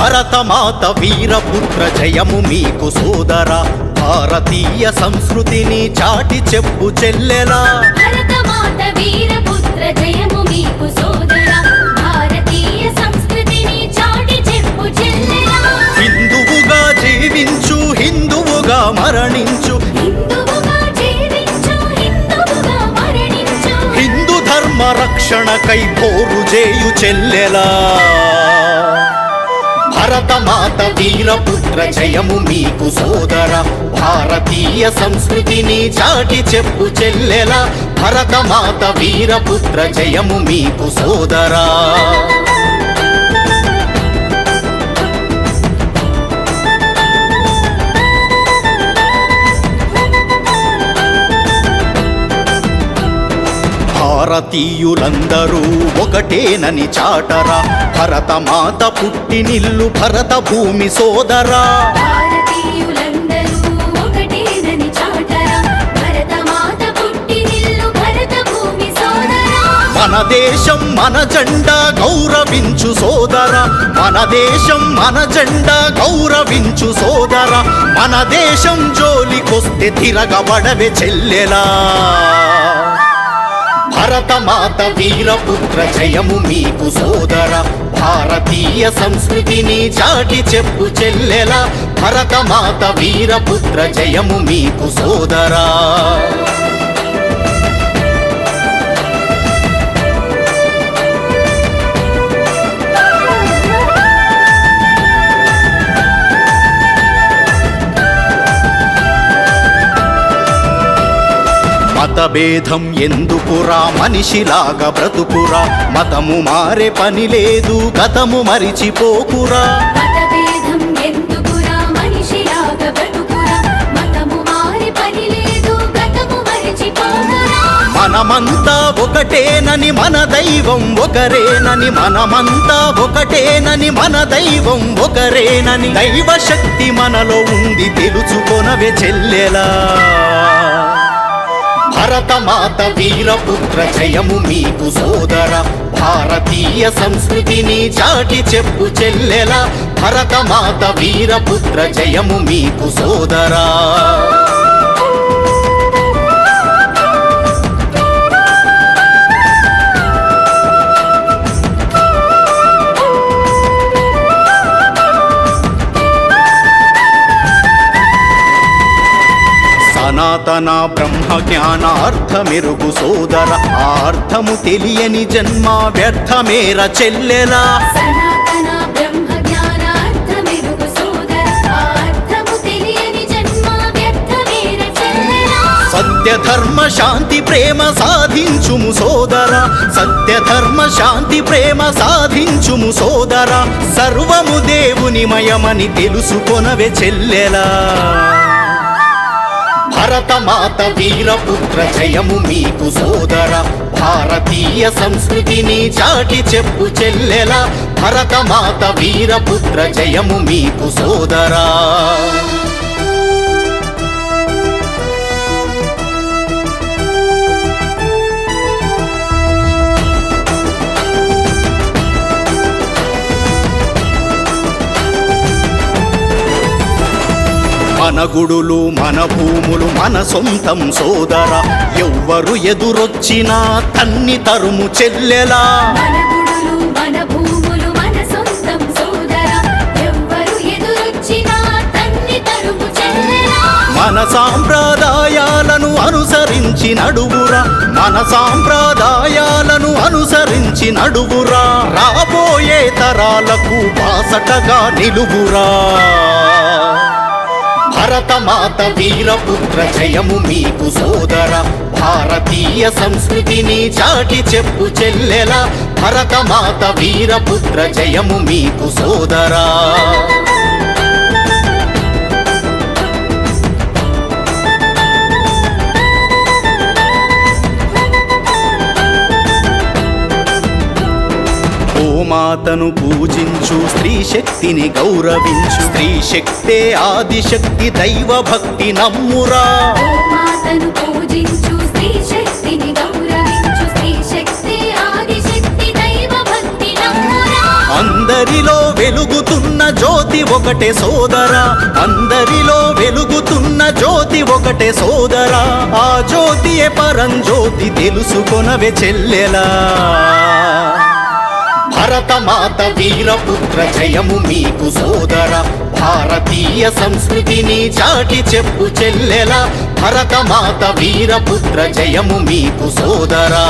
భరతమాత వీరపుత్ర జయము మీకు సోదర. భారతీయ సంస్కృతిని చాటి చెప్పు చెల్లెలా. భరతమాత వీరపుత్ర జయము మీకు సోదర. భారతీయ సంస్కృతిని చాటి చెప్పు చెల్లెలా. హిందువుగా జీవించు హిందువుగా మరణించు. హిందువుగా జీవించు హిందువుగా మరణించు. హిందూ ధర్మ రక్షణకై పోరు చేయు చెల్లెలా. భరతమాత వీరపుత్ర జయము మీకు సోదర. భారతీయ సంస్కృతిని చాటి చెప్పు చెల్లెలా. భరతమాత వీరపుత్ర జయము మీకు సోదరా. భారతీయులందరూ ఒకటేనని చాటరా. భరతమాత పుట్టినిల్లు భరత భూమి సోదరా. మన దేశం మన జెండా గౌరవించు సోదర. మన దేశం మన జెండా గౌరవించు సోదర. మన దేశం జోలికొస్తే తిరగబడవే చెల్లెలా. భరతమాత వీరపుత్ర జయము మీకు సోదర. భారతీయ సంస్కృతిని చాటి చెప్పు చెల్లెలా. భరతమాత వీరపుత్ర జయము మీకు సోదరా. మతభేదం ఎందుకురా మనిషిలాగా బ్రతుకురా. మతము మారే పని లేదు గతము మరిచిపోకురా. మనమంతా ఒకటేనని మన దైవం ఒకరేనని మనమంతా ఒకటేనని మన దైవం ఒకరేనని. దైవ శక్తి మనలో ఉంది తెలుసుకొనవే చెల్లెలా. భరతమాత వీరపుత్ర జయము మీకు సోదర. భారతీయ సంస్కృతిని చాటి చెప్పు చెల్లెలా. భరతమాత వీరపుత్ర జయము మీకు సోదరా. సనాతన బ్రహ్మ జ్ఞానార్థమెరుగు సోదర ఆ అర్థము తెలియని జన్మ వ్యర్థమేర చెల్లెలా. సనాతన బ్రహ్మ జ్ఞానార్థమెరుగు సోదర ఆ అర్థము తెలియని జన్మ వ్యర్థమేర చెల్లెలా. సత్య ధర్మ శాంతి ప్రేమ సాధించుము సోదర. సత్య ధర్మ శాంతి ప్రేమ సాధించుము సోదర. సర్వము దేవుని మయమని తెలుసుకొనవే చెల్లెలా. భరతమాత వీరపుత్ర జయము మీకు సోదర. భారతీయ సంస్కృతిని చాటి చెప్పు చెల్లెలా. భరతమాత వీరపుత్ర జయము మీకు సోదరా. మన గుడులు మన భూములు మన సొంతం సోదర. ఎవ్వరు ఎదురొచ్చినా తన్ని తరుము చెల్లెలా. మన గుడులు మన భూములు మన సొంతం సోదర. ఎవ్వరు ఎదురొచ్చినా తన్ని తరుము చెల్లెలా. మన సాంప్రదాయాలను అనుసరించి నడువురా. మన సాంప్రదాయాలను అనుసరించి నడువురా. రాబోయే తరాలకు బాసటగా నిలువురా. భరతమాత వీరపుత్ర జయము మీకు సోదర. భారతీయ సంస్కృతిని చాటి చెప్పు చెల్లెలా. భరతమాత వీరపుత్ర జయము మీకు సోదరా. గోమాతను పూజించు స్త్రీ శక్తిని గౌరవించు. స్త్రీ శక్తే ఆదిశక్తి దైవ భక్తి నమ్మురా. మాతను పూజించు స్త్రీ శక్తిని గౌరవించు. స్త్రీ శక్తి ఆదిశక్తి దైవ భక్తి నమ్మురా. అందరిలో వెలుగుతున్న జ్యోతి ఒకటే సోదరా. అందరిలో వెలుగుతున్న జ్యోతి ఒకటే సోదరా. ఆ జ్యోతియే పరంజ్యోతి తెలుసుకొనవే చెల్లెలా. భారత మాత వీరపుత్ర జయము మీకు సోదర. భారతీయ సంస్కృతిని చాటి చెప్పు చెల్లెల. భరత మాత వీరపుత్ర జయము మీకు సోదరా.